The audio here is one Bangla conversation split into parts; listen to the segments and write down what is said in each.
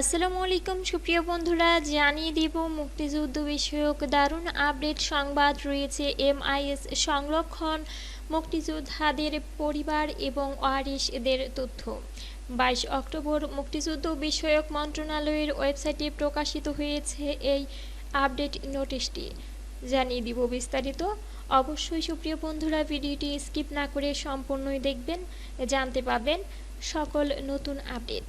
আসসালামু আলাইকুম, সুপ্রিয় বন্ধুরা। জানিয়ে দিব, মুক্তিযুদ্ধ বিষয়ক দারুণ আপডেট সংবাদ রয়েছে এমআইএস সংরক্ষণ, মুক্তিযোদ্ধাদের পরিবার এবং ওয়ারিশদের তথ্য। বাইশ অক্টোবর মুক্তিযুদ্ধ বিষয়ক মন্ত্রণালয়ের ওয়েবসাইটে প্রকাশিত হয়েছে এই আপডেট নোটিশটি। জানিয়ে দিব বিস্তারিত। অবশ্যই, সুপ্রিয় বন্ধুরা, ভিডিওটি স্কিপ না করে সম্পূর্ণই দেখবেন, জানতে পাবেন সকল নতুন আপডেট।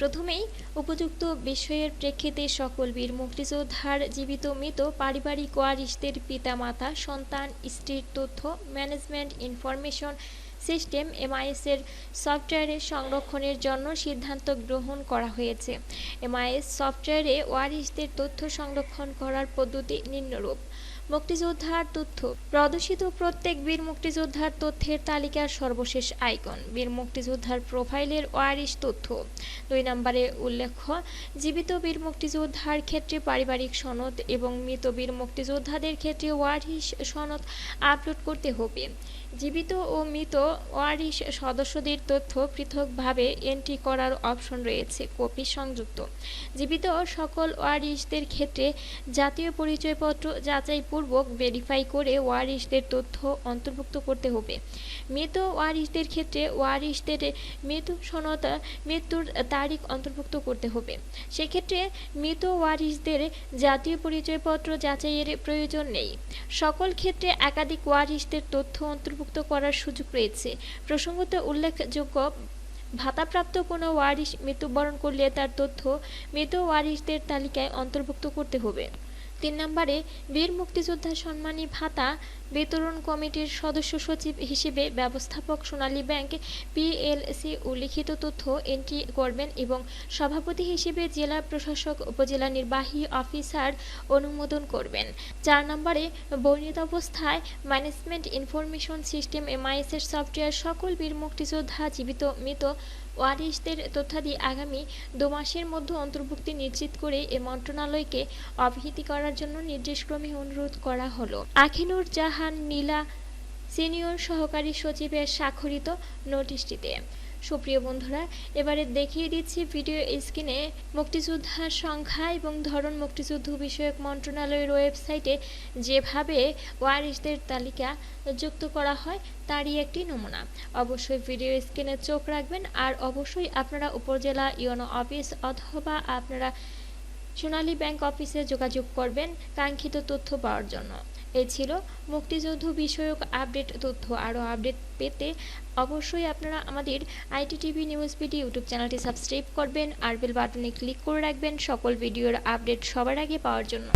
প্রথমেই উপযুক্ত বিষয়ের প্রেক্ষিতে সকল বীর মুক্তিযোদ্ধার জীবিত মৃত পারিবারিক ওয়ারিশদের পিতামাতা, সন্তান, স্ত্রীর তথ্য, ম্যানেজমেন্ট ইনফরমেশন সিস্টেম এমআইএসের সফটওয়্যারে সংরক্ষণের জন্য সিদ্ধান্ত গ্রহণ করা হয়েছে। এমআইএস সফটওয়্যারে ওয়ারিশদের তথ্য সংরক্ষণ করার পদ্ধতি নিম্নরূপ। মুক্তিযোদ্ধার তথ্য। প্রদর্শিত প্রত্যেক বীর মুক্তিযোদ্ধার তথ্যের তালিকার সর্বশেষ আইকন। বীর মুক্তিযোদ্ধার প্রোফাইলের ওয়ারিশ তথ্য। দুই নম্বরে উল্লেখ্য, জীবিত বীর মুক্তিযোদ্ধার ক্ষেত্রে পারিবারিক সনদ এবং মৃত বীর মুক্তিযোদ্ধাদের ক্ষেত্রে ওয়ারিশ সনদ আপলোড করতে হবে। জীবিত ও মৃত ওয়ারিশ সদস্যদের তথ্য পৃথকভাবে এন্ট্রি করার অপশন রয়েছে, কপি সংযুক্ত। জীবিত সকল ওয়ারিশদের ক্ষেত্রে জাতীয় পরিচয়পত্র যাচাইপূর্বক ভেরিফাই করে ওয়ারিশদের তথ্য অন্তর্ভুক্ত করতে হবে। মৃত ওয়ারিশদের ক্ষেত্রে ওয়ারিশদের মৃত্যু সনদ, মৃত্যুর তারিখ অন্তর্ভুক্ত করতে হবে। সেক্ষেত্রে মৃত ওয়ারিশদের জাতীয় পরিচয়পত্র যাচাইয়ের প্রয়োজন নেই। সকল ক্ষেত্রে একাধিক ওয়ারিশদের তথ্য অন্তর্ভুক্ত করার সুযোগ রয়েছে প্রসঙ্গত উল্লেখযোগ্য, ভাতাপ্রাপ্ত কোনো ওয়ারিশ মৃত্যুবরণ করলে তার তথ্য মৃত ওয়ারিশদের তালিকায় অন্তর্ভুক্ত করতে হবে। তিন নম্বরে বীর মুক্তিযোদ্ধা সম্মানী ভাতা বিতরণ কমিটির সদস্য সচিব হিসেবে ব্যবস্থাপক সোনালী ব্যাংক পিএলসি উল্লিখিত তথ্য এন্ট্রি করবেন এবং সভাপতি হিসেবে জেলা প্রশাসক, উপজেলা নির্বাহী অফিসার অনুমোদন করবেন। চার নম্বরে বর্ণিত অবস্থায় ম্যানেজমেন্ট ইনফরমেশন সিস্টেম এমআইএসের সফটওয়্যার সকল বীর মুক্তিযোদ্ধা জীবিত, মৃত ওয়ারিশদের তথ্যাদি আগামী দু মাসের মধ্যে অন্তর্ভুক্তি নিশ্চিত করে এ মন্ত্রণালয়কে অবহিতি করার জন্য নির্দেশক্রমে অনুরোধ করা হলো। আখিনুর জাহান নীলা সিনিয়র সহকারী সচিবের স্বাক্ষরিত নোটিশটিতে। সুপ্রিয় বন্ধুরা, এবারে দেখিয়ে দিচ্ছি ভিডিও স্ক্রিনে মুক্তিযোদ্ধার সংখ্যা এবং ধরন মুক্তিযুদ্ধ বিষয়ক মন্ত্রণালয়ের ওয়েবসাইটে যেভাবে ওয়ারিসদের তালিকা যুক্ত করা হয়, তারই একটি নমুনা। অবশ্যই ভিডিও স্ক্রিনে চোখ রাখবেন আর অবশ্যই আপনারা উপজেলা ইউনো অফিস অথবা আপনারা সোনালী ব্যাংক অফিসে যোগাযোগ করবেন কাঙ্ক্ষিত তথ্য পাওয়ার জন্য। এই ছিল মুক্তিযুদ্ধ বিষয়ক আপডেট তথ্য। আরও আপডেট পেতে অবশ্যই আপনারা আমাদের IT TV news PD YouTube চ্যানেলটি সাবস্ক্রাইব করবেন, আর বেল বাটনে ক্লিক করে রাখবেন সকল ভিডিওর আপডেট সবার আগে পাওয়ার জন্য।